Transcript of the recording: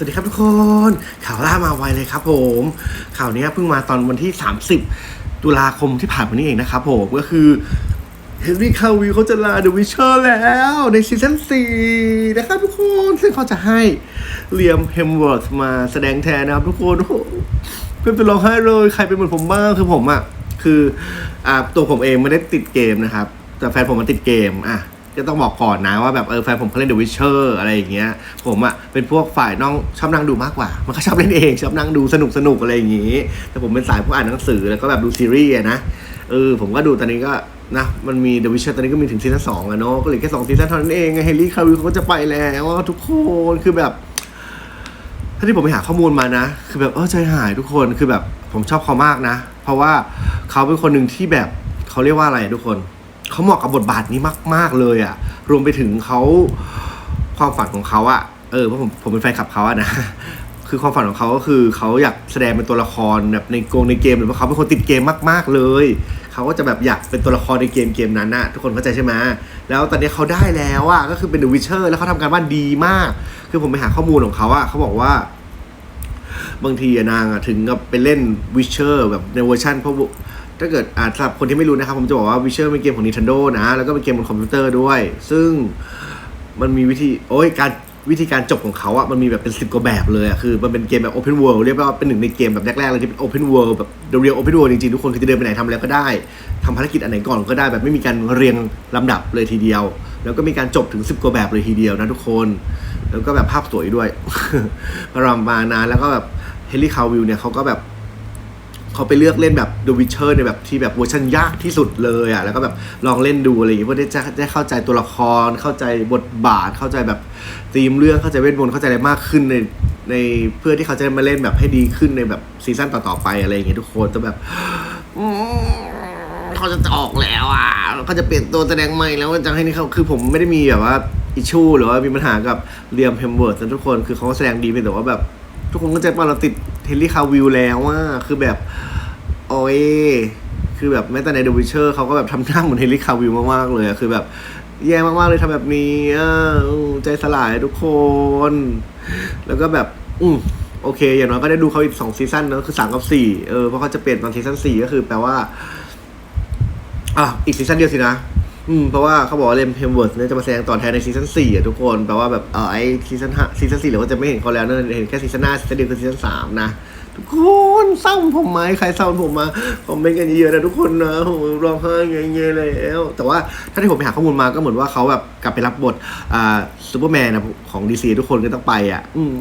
สวัสดีครับทุกคน ข่าวล่ามาไวเลยครับผม ข่าวนี้เพิ่งมาตอนวันที่ 30 ตุลาคมที่ผ่านมานี้เองนะครับผม ก็คือเฮนรี่คาวิลเขาจะลาเดอะวิชเชอร์แล้วในซีซั่น4นะครับทุกคน ซึ่งเขาจะให้เลียมเฮมเวิร์ธมาแสดงแทนนะครับทุกคนเพื่อนเป็นร้องไห้เลย ใครเป็นเหมือนผมบ้างคือผมอะ คืออ่าตัวผมเองไม่ได้ติดเกมนะครับ แต่แฟนผมมันติดเกมอะ ก็ต้องบอกก่อนนะว่าแบบเออแฟนผมเขาเล่น The Witcher อะไรอย่างเงี้ย ผมอะเป็นพวกฝ่ายน้องชอบนั่งดูมากกว่า มันก็ชอบเล่นเองชอบนั่งดูสนุกสนุกอะไรอย่างงี้ แต่ผมเป็นสายพวกอ่านหนังสือแล้วก็แบบดูซีรีส์นะเออผมก็ดูตอนนี้ก็นะมันมี The Witcher ตอนนี้ก็มีถึงซีซั่นสองอะเนาะก็เหลือแค่สองซีซั่นเท่านั้นเองเฮนรี่คาวิลเขาก็จะไปแล้วทุกคนคือแบบถ้าที่ผมไปหาข้อมูลมานะ คือแบบเออใจหายทุกคนคือแบบผมชอบเขามากนะ เพราะว่าเขาเป็นคนหนึ่งที่แบบเขาเรียกว่าอะไรทุกคน เขาเหมาะกับบทบาทนี้มาก ๆ เลยอะรวมไปถึงเขาความฝันของเขาอะเออเพราะผมผมเป็นแฟนคลับเขาอะนะ คือความฝันของเขาก็คือเขาอยากแสดงเป็นตัวละครแบบในโกงในเกมหรือว่าเขาเป็นคนติดเกมมาก ๆ เลย เขาก็จะแบบอยากเป็นตัวละครในเกมเกมนั้นนะทุกคนเข้าใจใช่ไหมแล้วตอนนี้เขาได้แล้วอะก็คือเป็น The Witcher แล้วเขาทำการบ้านดีมาก คือผมไปหาข้อมูลของเขาอะเขาบอกว่าบางทีนางอะถึงกับไปเล่น Witcher แบบในเวอร์ชันเพราะ ถ้าเกิดอ่าสำหรับคนที่ไม่รู้นะครับ ผมจะบอกว่า Witcher เป็นเกมของ Nintendo นะ แล้วก็เป็นเกมบนคอมพิวเตอร์ด้วย ซึ่งมันมีวิธี โอ้ยการวิธีการจบของเขาอะมันมีแบบเป็นสิบกว่าแบบเลยอะคือมันเป็นเกมแบบ Open World เรียกว่าเป็นหนึ่งในเกมแบบแรกๆเลยที่เป็น Open World แบบ The Real Open World จริงๆ ทุกคนคือจะเดินไปไหนทำอะไรก็ได้ทำภารกิจอันไหนก่อนก็ได้แบบไม่มีการเรียงลำดับเลยทีเดียว แล้วก็มีการจบถึง 10 กว่าแบบเลยทีเดียวนะทุกคน แล้วก็แบบภาพสวยด้วยประมาณนั้นแล้วก็แบบเฮนรี่คาวิลเนี่ยเขาก็แบบ เขาไปเลือกเล่นแบบ The Witcher ในแบบที่แบบเวอร์ชันยากที่สุดเลยอะแล้วก็แบบลองเล่นดูอะไรอย่างเงี้ยเพื่อได้จะได้เข้าใจตัวละคร เข้าใจบทบาท เข้าใจแบบธีมเรื่องเข้าใจเวทมนต์เข้าใจอะไรมากขึ้นในในเพื่อที่เขาจะมาเล่นแบบให้ดีขึ้นในแบบซีซั่นต่อๆไปอะไรอย่างเงี้ยทุกคนแต่แบบเขาจะออกแล้วอะแล้วก็จะเปลี่ยนตัวแสดงใหม่แล้วจะให้นี่เขาคือผมไม่ได้มีแบบว่าอิชูหรือว่ามีปัญหากับเรียมเพมเวิร์ดนะทุกคนคือเขาแสดงดีเพียงแต่ว่าแบบ ทุกคนก็ใจป่ะเราติด เฮนรี่คาวิลแล้วว่าคือแบบ โอ้ยคือแบบแม้แต่ใน The Witcher เขาก็แบบทำหน้าเหมือนเฮนรี่คาวิลมากๆเลยอะคือแบบแย่มากๆเลยทำแบบนี้อะอืมใจสลายทุกคน แล้วก็แบบ อืมโอเค อย่างน้อยก็ได้ดูเขาอีกสองซีซั่นเนอะคือสามกับสี่เออเพราะเขาจะเปลี่ยนตอนซีซั่นสี่ก็คือแปลว่า อะ อีกซีซั่นเดียวสินะ อืมเพราะว่าเขาบอกว่าเลมเพมเวิร์ดเนี่ยจะมาแสดงตอนแทนในซีซั่นสี่อะทุกคนแปลว่าแบบเออไอซีซั่นห้าซีซั่นสี่เราก็จะไม่เห็นเขาแล้วเนอะเห็นแค่ซีซั่นหน้าซีซั่นเดียวคือซีซั่นสามนะทุกคนเศร้าผมไหมใครเศร้าผมมาผมเป็นกันเยอะนะทุกคนนะผมร้องไห้เงี้ยๆแล้ว แต่ว่าถ้าที่ผมไปหาข้อมูลมาก็เหมือนว่าเขาแบบกลับไปรับบทอ่าซูเปอร์แมนนะของดีซีทุกคนก็ต้องไปอะ อืม